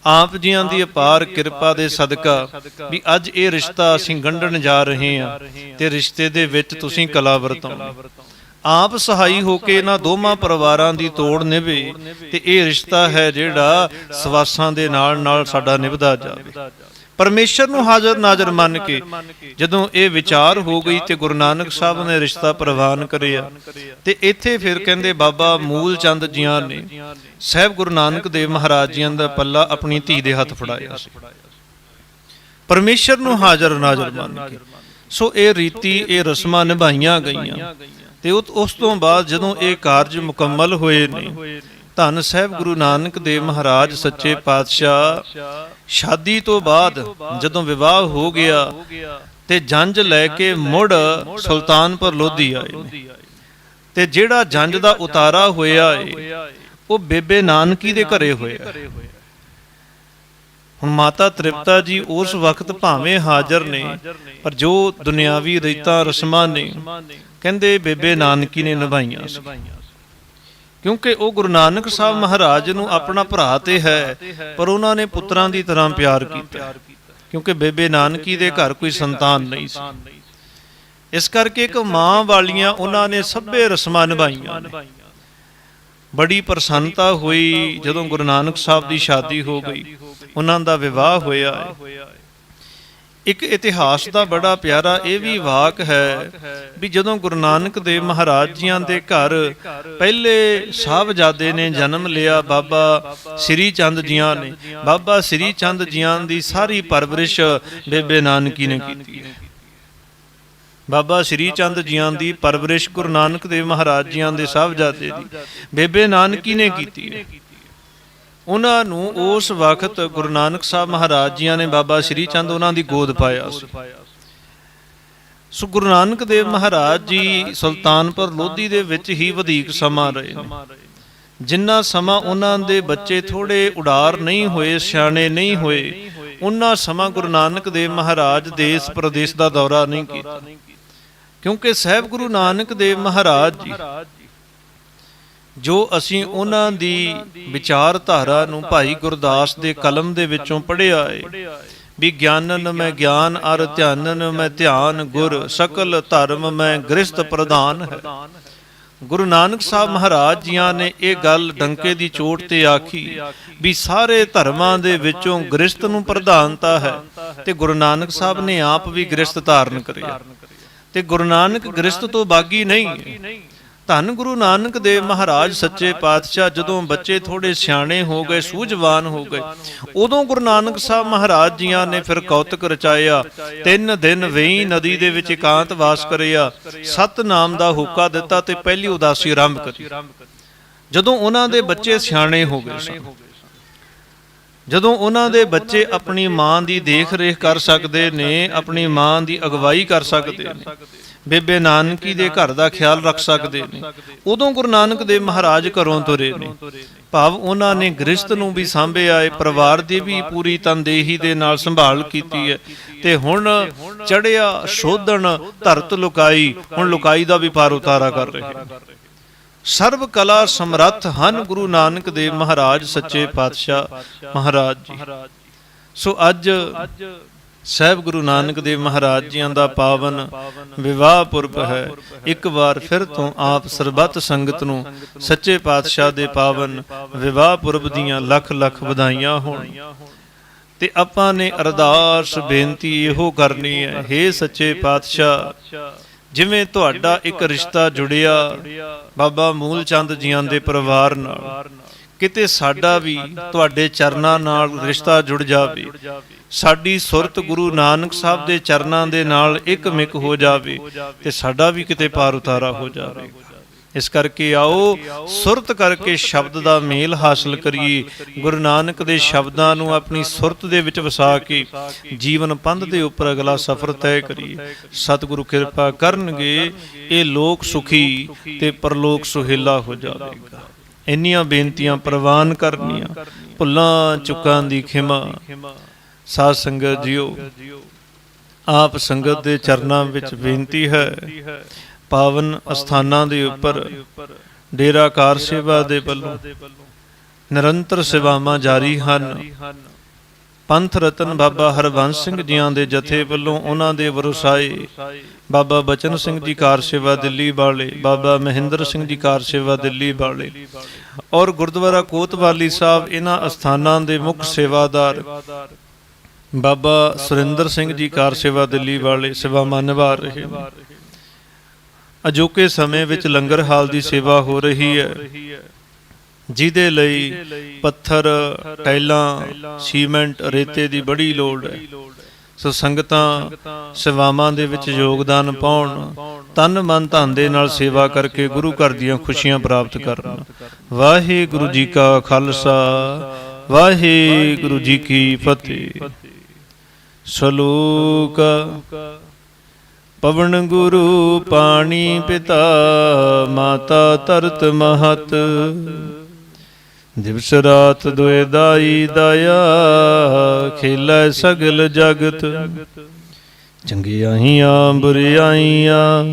ਆਪ ਜੀਆਂ ਦੀ ਅਪਾਰ ਕਿਰਪਾ ਦੇ ਸਦਕਾ ਵੀ ਅੱਜ ਇਹ ਰਿਸ਼ਤਾ ਅਸੀਂ ਗੰਢਣ ਜਾ ਰਹੇ ਹਾਂ ਤੇ ਰਿਸ਼ਤੇ ਦੇ ਵਿੱਚ ਤੁਸੀਂ ਕਲਾ ਵਰਤੋਂ। ਆਪ ਸਹਾਈ ਹੋ ਕੇ ਇਹਨਾਂ ਦੋਵਾਂ ਪਰਿਵਾਰਾਂ ਦੀ ਤੋੜ ਨਿਭੇ ਤੇ ਇਹ ਰਿਸ਼ਤਾ ਹੈ ਜਿਹੜਾ ਸਵਾਸਾਂ ਦੇ ਨਾਲ ਨਾਲ ਸਾਡਾ ਨਿਭਦਾ ਜਾਵੇ। ਪਰਮੇਸ਼ਰ ਨੂੰ ਹਾਜ਼ਰ ਨਾਜ਼ਰ ਮੰਨ ਕੇ ਜਦੋਂ ਇਹ ਵਿਚਾਰ ਹੋ ਗਈ ਤੇ ਗੁਰੂ ਨਾਨਕ ਸਾਹਿਬ ਨੇ ਰਿਸ਼ਤਾ ਪ੍ਰਵਾਨ ਕਰਿਆ ਤੇ ਇੱਥੇ ਫਿਰ ਕਹਿੰਦੇ ਬਾਬਾ ਮੂਲ ਚੰਦ ਜੀਆਂ ਨੇ ਸਹਿਬ ਗੁਰੂ ਨਾਨਕ ਦੇਵ ਮਹਾਰਾਜ ਜੀਆਂ ਦਾ ਪੱਲਾ ਆਪਣੀ ਧੀ ਦੇ ਹੱਥ ਫੜਾਇਆ ਸੀ। ਪਰਮੇਸ਼ਰ ਨੂੰ ਹਾਜ਼ਰ ਨਾਜ਼ਰ ਮੰਨ ਕੇ। ਸੋ ਇਹ ਰੀਤੀ, ਇਹ ਰਸਮਾਂ ਨਿਭਾਈਆਂ ਗਈਆਂ। ਤੇ ਉਸ ਤੋਂ ਬਾਅਦ ਜਦੋਂ ਇਹ ਕਾਰਜ ਮੁਕੰਮਲ ਹੋਏ ਨੇ, ਧੰਨ ਸਾਹਿਬ ਗੁਰੂ ਨਾਨਕ ਦੇਵ ਮਹਾਰਾਜ ਸੱਚੇ ਪਾਤਸ਼ਾਹ, ਸ਼ਾਦੀ ਤੋਂ ਬਾਅਦ ਜਦੋਂ ਵਿਵਾਹ ਹੋ ਗਿਆ ਤੇ ਜੰਜ ਲੈ ਕੇ ਮੁੜ ਸੁਲਤਾਨਪੁਰ ਲੋਧੀ ਆਏ ਨੇ। ਤੇ ਜਿਹੜਾ ਜੰਜ ਦਾ ਉਤਾਰਾ ਹੋਇਆ ਏ, ਉਹ ਬੇਬੇ ਨਾਨਕੀ ਦੇ ਘਰੇ ਹੋਇਆ। ਹੁਣ ਮਾਤਾ ਤ੍ਰਿਪਤਾ ਜੀ ਉਸ ਵਕਤ ਭਾਵੇਂ ਹਾਜ਼ਰ ਨੇ, ਪਰ ਜੋ ਦੁਨਿਆਵੀ ਰੀਤਾਂ, ਰਸਮਾਂ ਨੇ, ਕਹਿੰਦੇ ਬੇਬੇ ਨਾਨਕੀ ਨੇ ਨਿਭਾਈਆਂ ਸੀ। ਕਿਉਂਕਿ ਉਹ ਗੁਰੂ ਨਾਨਕ ਸਾਹਿਬ ਮਹਾਰਾਜ ਨੂੰ ਆਪਣਾ ਭਰਾ ਤੇ ਹੈ, ਪਰ ਉਹਨਾਂ ਨੇ ਪੁੱਤਰਾਂ ਦੀ ਤਰ੍ਹਾਂ ਪਿਆਰ ਕੀਤਾ। ਕਿਉਂਕਿ ਬੇਬੇ ਨਾਨਕੀ ਦੇ ਘਰ ਕੋਈ ਸੰਤਾਨ ਨਹੀਂ ਸੀ। ਇਸ ਕਰਕੇ ਇੱਕ ਮਾਂ ਵਾਲੀਆਂ ਉਹਨਾਂ ਨੇ ਸਭੇ ਰਸਮਾਂ ਨਿਭਾਈਆਂ ਨੇ। ਬੜੀ ਪ੍ਰਸੰਨਤਾ ਹੋਈ ਜਦੋਂ ਗੁਰੂ ਨਾਨਕ ਸਾਹਿਬ ਦੀ ਸ਼ਾਦੀ ਹੋ ਗਈ। ਉਹਨਾਂ ਦਾ ਵਿਵਾਹ ਹੋਇਆ ਹੈ। ਇੱਕ ਇਤਿਹਾਸ ਦਾ ਬੜਾ ਪਿਆਰਾ ਇਹ ਵੀ ਵਾਕ ਹੈ ਵੀ ਜਦੋਂ ਗੁਰੂ ਨਾਨਕ ਦੇਵ ਮਹਾਰਾਜ ਜੀਆਂ ਦੇ ਘਰ ਪਹਿਲੇ ਸਾਹਿਬਜ਼ਾਦੇ ਨੇ ਜਨਮ ਲਿਆ, ਬਾਬਾ ਸ੍ਰੀ ਚੰਦ ਜੀਆਂ ਨੇ। ਬਾਬਾ ਸ੍ਰੀ ਚੰਦ ਜੀਆਂ ਦੀ ਸਾਰੀ ਪਰਵਰਿਸ਼ ਬੇਬੇ ਨਾਨਕੀ ਨੇ ਕੀਤੀ ਹੈ। ਬਾਬਾ ਸ੍ਰੀ ਚੰਦ ਜੀਆਂ ਦੀ ਪਰਵਰਿਸ਼ ਗੁਰੂ ਨਾਨਕ ਦੇਵ ਮਹਾਰਾਜ ਜੀਆਂ ਦੇ ਸਾਹਿਬਜ਼ਾਦੇ ਦੀ। ਬੇਬੇ ਨਾਨਕੀ ਨੇ ਕੀਤੀ ਹੈ। ਉਹਨਾਂ ਨੂੰ ਉਸ ਵਕਤ ਗੁਰੂ ਨਾਨਕ ਸਾਹਿਬ ਮਹਾਰਾਜ ਜੀਆਂ ਨੇ ਬਾਬਾ ਸ੍ਰੀ ਚੰਦ ਉਹਨਾਂ ਦੀ ਗੋਦ ਪਾਇਆ ਸੀ। ਸੋ ਗੁਰੂ ਨਾਨਕ ਦੇਵ ਮਹਾਰਾਜ ਜੀ ਸੁਲਤਾਨਪੁਰ ਲੋਧੀ ਦੇ ਵਿੱਚ ਹੀ ਵਧੇਕ ਸਮਾਂ ਰਹੇ ਨੇ। ਜਿੰਨਾ ਸਮਾਂ ਉਹਨਾਂ ਦੇ ਬੱਚੇ ਥੋੜੇ ਉਡਾਰ ਨਹੀਂ ਹੋਏ, ਸਿਆਣੇ ਨਹੀਂ ਹੋਏ, ਉਹਨਾਂ ਸਮਾਂ ਗੁਰੂ ਨਾਨਕ ਦੇਵ ਮਹਾਰਾਜ ਦੇਸ਼ ਪ੍ਰਦੇਸ਼ ਦਾ ਦੌਰਾ ਨਹੀਂ ਕੀਤਾ। ਕਿਉਂਕਿ ਸਹਿਬ ਗੁਰੂ ਨਾਨਕ ਦੇਵ ਮਹਾਰਾਜ ਜੀ, ਜੋ ਅਸੀਂ ਉਹਨਾਂ ਦੀ ਵਿਚਾਰਧਾਰਾ ਨੂੰ ਭਾਈ ਗੁਰਦਾਸ ਦੇ ਕਲਮ ਦੇ ਵਿੱਚੋਂ ਪੜ੍ਹਿਆ ਹੈ ਵੀ ਗਿਆਨਨ ਮੈਂ ਗਿਆਨ ਅਰ ਧਿਆਨਨ ਮੈਂ ਧਿਆਨ ਗੁਰ, ਸਕਲ ਧਰਮ ਮੈਂ ਗ੍ਰਸਤ ਪ੍ਰਧਾਨ ਹੈ। ਗੁਰੂ ਨਾਨਕ ਸਾਹਿਬ ਮਹਾਰਾਜ ਜੀਆਂ ਨੇ ਇਹ ਗੱਲ ਡੰਕੇ ਦੀ ਚੋਟ ਤੇ ਆਖੀ ਵੀ ਸਾਰੇ ਧਰਮਾਂ ਦੇ ਵਿੱਚੋਂ ਗ੍ਰਸਤ ਨੂੰ ਪ੍ਰਧਾਨਤਾ ਹੈ ਤੇ ਗੁਰੂ ਨਾਨਕ ਸਾਹਿਬ ਨੇ ਆਪ ਵੀ ਗ੍ਰਸਤ ਧਾਰਨ ਕਰਿਆ। ਤੇ ਗੁਰੂ ਨਾਨਕ ਗ੍ਰਸਤ ਤੋਂ ਬਾਗੀ ਨਹੀਂ ਧੰਨ ਗੁਰੂ ਨਾਨਕ ਦੇਵ ਮਹਾਰਾਜ ਸੱਚੇ ਪਾਤਸ਼ਾਹ ਜਦੋਂ ਬੱਚੇ ਥੋੜੇ ਸਿਆਣੇ ਹੋ ਗਏ ਸੂਝਵਾਨ ਹੋ ਗਏ ਉਦੋਂ ਗੁਰੂ ਨਾਨਕ ਸਾਹਿਬ ਮਹਾਰਾਜ ਜੀਆਂ ਨੇ ਫਿਰ ਕੌਤਕ ਰਚਾਇਆ ਤਿੰਨ ਦਿਨ ਵੇਈ ਨਦੀ ਦੇ ਵਿੱਚ ਇਕਾਂਤ ਵਾਸ ਕਰਿਆ ਸਤ ਨਾਮ ਦਾ ਹੁਕਾ ਦਿੱਤਾ ਤੇ ਪਹਿਲੀ ਉਦਾਸੀ ਆਰੰਭ ਕਰੀ। ਜਦੋਂ ਉਹਨਾਂ ਦੇ ਬੱਚੇ ਸਿਆਣੇ ਹੋ ਗਏ ਸਨ ਜਦੋਂ ਉਹਨਾਂ ਦੇ ਬੱਚੇ ਆਪਣੀ ਮਾਂ ਦੀ ਦੇਖ ਰੇਖ ਕਰ ਸਕਦੇ ਨੇ, ਆਪਣੀ ਮਾਂ ਦੀ ਅਗਵਾਈ ਕਰ ਸਕਦੇ ਨੇ, ਬੇਬੇ ਨਾਨਕੀ ਦੇ ਘਰ ਦਾ ਖਿਆਲ ਰੱਖ ਸਕਦੇ ਨੇ, ਉਦੋਂ ਗੁਰੂ ਨਾਨਕ ਦੇਵ ਮਹਾਰਾਜ ਘਰੋਂ ਤੁਰੇ ਨੇ। ਭਾਵ ਉਹਨਾਂ ਨੇ ਗ੍ਰਸਤ ਨੂੰ ਵੀ ਸਾਂਭਿਆ ਹੈ ਪਰਿਵਾਰ ਦੀ ਵੀ ਪੂਰੀ ਤਨਦੇਹੀ ਦੇ ਨਾਲ ਸੰਭਾਲ ਕੀਤੀ ਹੈ ਤੇ ਹੁਣ ਚੜਿਆ ਸ਼ੋਧਣ, ਧਰਤ ਲੁਕਾਈ, ਹੁਣ ਲੁਕਾਈ ਦਾ ਵੀ ਪਾਰ ਉਤਾਰਾ ਕਰ ਰਹੇ ਨੇ। ਸਰਬ ਕਲਾ ਸਮਰੱਥ ਹਨ ਗੁਰੂ ਨਾਨਕ ਦੇਵ ਮਹਾਰਾਜ ਸੱਚੇ ਪਾਤਸ਼ਾਹ ਮਹਾਰਾਜ ਜੀ। ਸੋ ਅੱਜ ਸਹਿਬ ਗੁਰੂ ਨਾਨਕ ਦੇਵ ਮਹਾਰਾਜ ਜੀਆਂ ਦਾ ਪਾਵਨ ਵਿਵਾਹ ਪੁਰਬ ਹੈ। ਇੱਕ ਵਾਰ ਫਿਰ ਤੋਂ ਆਪ ਸਰਬੱਤ ਸੰਗਤ ਨੂੰ ਸੱਚੇ ਪਾਤਸ਼ਾਹ ਦੇ ਪਾਵਨ ਵਿਵਾਹ ਪੁਰਬ ਦੀਆਂ ਲੱਖ ਲੱਖ ਵਧਾਈਆਂ ਹੋਣ। ਤੇ ਆਪਾਂ ਨੇ ਅਰਦਾਸ ਬੇਨਤੀ ਇਹੋ ਕਰਨੀ ਹੈ हे ਸੱਚੇ ਪਾਤਸ਼ਾਹ ਜਿਵੇਂ ਤੁਹਾਡਾ ਇੱਕ ਰਿਸ਼ਤਾ ਜੁੜਿਆ ਬਾਬਾ ਮੂਲ ਚੰਦ ਜੀਆਂ ਦੇ ਪਰਿਵਾਰ ਨਾਲ। ਕਿਤੇ ਸਾਡਾ ਵੀ ਤੁਹਾਡੇ ਚਰਨਾਂ ਨਾਲ ਰਿਸ਼ਤਾ ਜੁੜ ਜਾਵੇ। ਸਾਡੀ ਸੁਰਤ ਗੁਰੂ ਨਾਨਕ ਸਾਹਿਬ ਦੇ ਚਰਨਾਂ ਦੇ ਨਾਲ ਇੱਕ ਮਿਕ ਹੋ ਜਾਵੇ ਤੇ ਸਾਡਾ ਵੀ ਕਿਤੇ ਪਾਰ ਉਤਾਰਾ ਹੋ ਜਾਵੇ। ਇਸ ਕਰਕੇ ਆਓ, ਸੁਰਤ ਕਰਕੇ ਸ਼ਬਦ ਦਾ ਮੇਲ ਹਾਸਲ ਕਰੀਏ। ਗੁਰੂ ਨਾਨਕ ਦੇ ਸ਼ਬਦਾਂ ਨੂੰ ਆਪਣੀ ਸੁਰਤ ਦੇ ਵਿੱਚ ਵਸਾ ਕੇ ਜੀਵਨ ਪੰਧ ਦੇ ਉੱਪਰ ਅਗਲਾ ਸਫ਼ਰ ਤੈਅ ਕਰੀਏ। ਸਤਿਗੁਰੂ ਕਿਰਪਾ ਕਰਨਗੇ, ਇਹ ਲੋਕ ਸੁਖੀ ਤੇ ਪਰਲੋਕ ਸੁਹੇਲਾ ਹੋ ਜਾਵੇਗਾ। ਇੰਨੀਆਂ ਬੇਨਤੀਆਂ ਪ੍ਰਵਾਨ ਕਰਨੀਆਂ, ਭੁੱਲਾਂ, ਚੁੱਕਾਂ ਦੀ ਖਿਮਾ। ਸਾਧ ਸੰਗਤ ਜੀਓ, ਆਪ ਸੰਗਤ ਦੇ ਚਰਨਾਂ ਵਿੱਚ ਬੇਨਤੀ ਹੈ ਪਾਵਨ ਅਸਥਾਨਾਂ ਦੇ ਉੱਪਰ ਡੇਰਾ ਕਾਰ ਸੇਵਾ ਦੇ ਵੱਲੋਂ ਨਿਰੰਤਰ ਸੇਵਾਵਾਂ ਜਾਰੀ ਹਨ। ਪੰਥ ਰਤਨ ਬਾਬਾ ਹਰਬੰਸ ਸਿੰਘ ਜੀਆਂ ਦੇ ਜਥੇ ਵੱਲੋਂ ਉਹਨਾਂ ਦੇ ਵਰਸਾਏ ਬਾਬਾ ਬਚਨ ਸਿੰਘ ਜੀ ਕਾਰ ਸੇਵਾ ਦਿੱਲੀ ਵਾਲੇ ਬਾਬਾ ਮਹਿੰਦਰ ਸਿੰਘ ਜੀ ਕਾਰ ਸੇਵਾ ਦਿੱਲੀ ਵਾਲੇ। ਔਰ ਗੁਰਦੁਆਰਾ ਕੋਤਵਾਲੀ ਸਾਹਿਬ ਇਹਨਾਂ ਅਸਥਾਨਾਂ ਦੇ ਮੁੱਖ ਸੇਵਾਦਾਰ। ਬਾਬਾ ਸੁਰਿੰਦਰ ਸਿੰਘ ਜੀ ਕਾਰ ਸੇਵਾ ਦਿੱਲੀ ਵਾਲੇ ਸੇਵਾਵਾਂ ਨਿਭਾ ਰਹੇ ਨੇ ਅਜੋਕੇ ਸਮੇਂ ਵਿੱਚ ਲੰਗਰ ਹਾਲ ਦੀ ਸੇਵਾ ਹੋ ਰਹੀ ਹੈ। ਜਿਹਦੇ ਲਈ ਪੱਥਰ ਟਾਈਲਾਂ ਸੀਮੈਂਟ ਰੇਤੇ ਦੀ ਬੜੀ ਲੋੜ ਹੈ। ਸੋ ਸੰਗਤਾਂ ਸੇਵਾਵਾਂ ਦੇ ਵਿੱਚ ਯੋਗਦਾਨ ਪਾਉਣ ਤਨ ਮਨ ਧਨ ਦੇ ਨਾਲ ਸੇਵਾ ਕਰਕੇ ਗੁਰੂ ਘਰ ਦੀਆਂ ਖੁਸ਼ੀਆਂ ਪ੍ਰਾਪਤ ਕਰਨ। ਵਾਹਿਗੁਰੂ ਜੀ ਕਾ ਖਾਲਸਾ ਵਾਹਿਗੁਰੂ ਜੀ ਕੀ ਫਤਿਹ। ਸ਼ਲੋਕ ਪਵਨ ਗੁਰੂ ਪਾਣੀ ਪਿਤਾ, ਮਾਤਾ ਤਰਤ ਮਹਤ। ਦਿਵਸ ਰਾਤ ਦੁਇ ਦਾਈ ਦਇਆ, ਖੇਲੈ ਸਗਲ ਜਗਤ। ਚੰਗਿਆਈਆਂ ਬੁਰਿਆਈਆਂ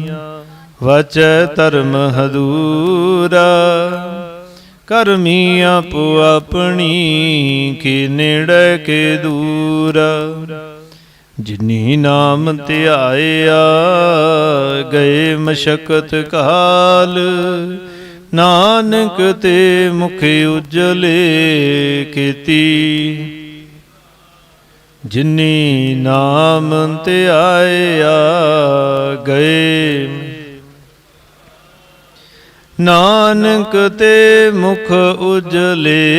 ਵਚੈ ਧਰਮ ਹਦੂਰਾ। ਕਰਮੀ ਆਪੋ ਆਪਣੀ, ਕੀ ਨੇੜੇ, ਕੇ ਦੂਰਾ। ਜਿਨੀ ਨਾਮ ਧਿਆਇਆ ਗਏ ਮਸ਼ਕਤ ਕਾਲ। ਨਾਨਕ ਤੇ ਮੁਖ ਉਜਲੇ ਕੀਤੀ। ਜਿਨੀ ਨਾਮ ਧਿਆਇਆ ਗਏ। ਨਾਨਕ ਤੇ ਮੁਖ ਉਜਲੇ।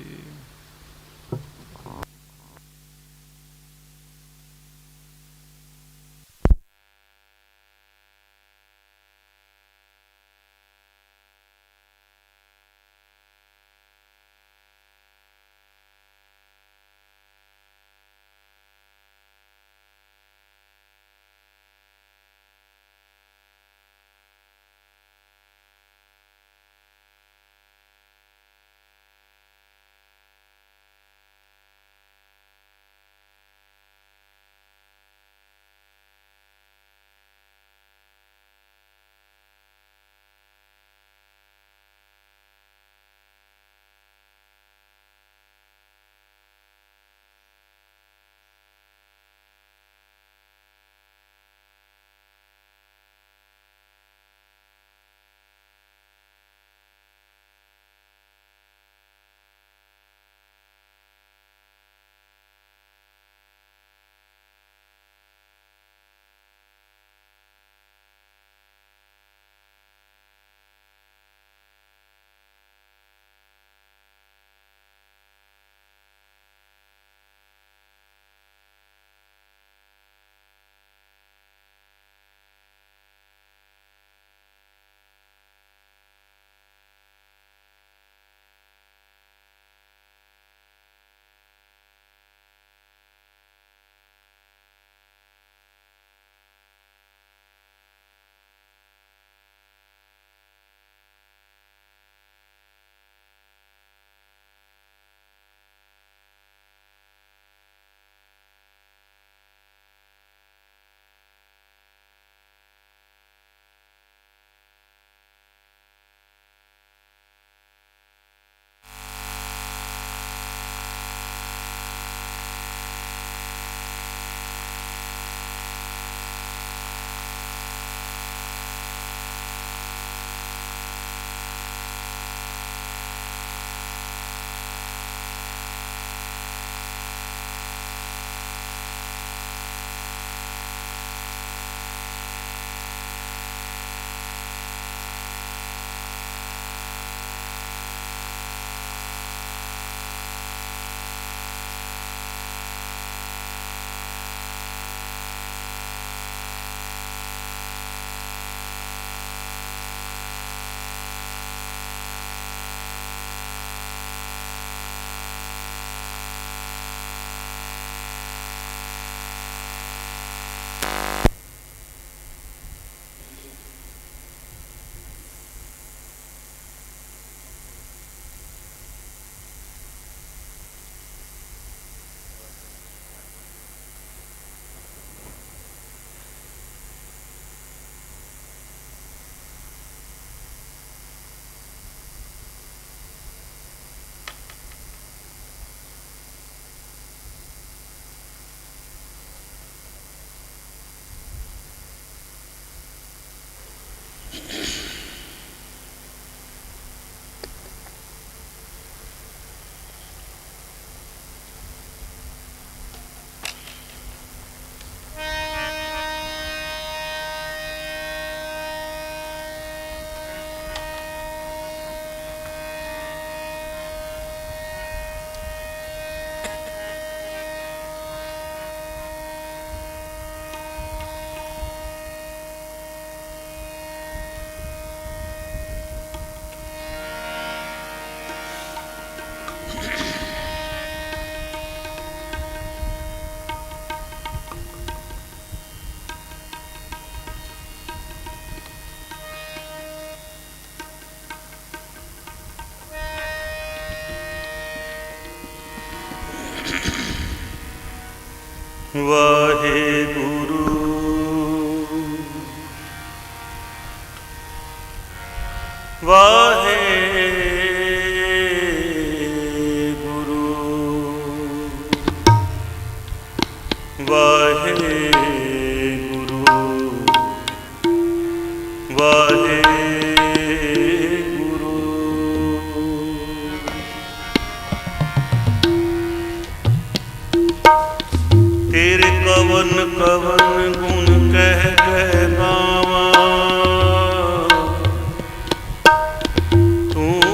ਵਾਹਿਗੁਰੂ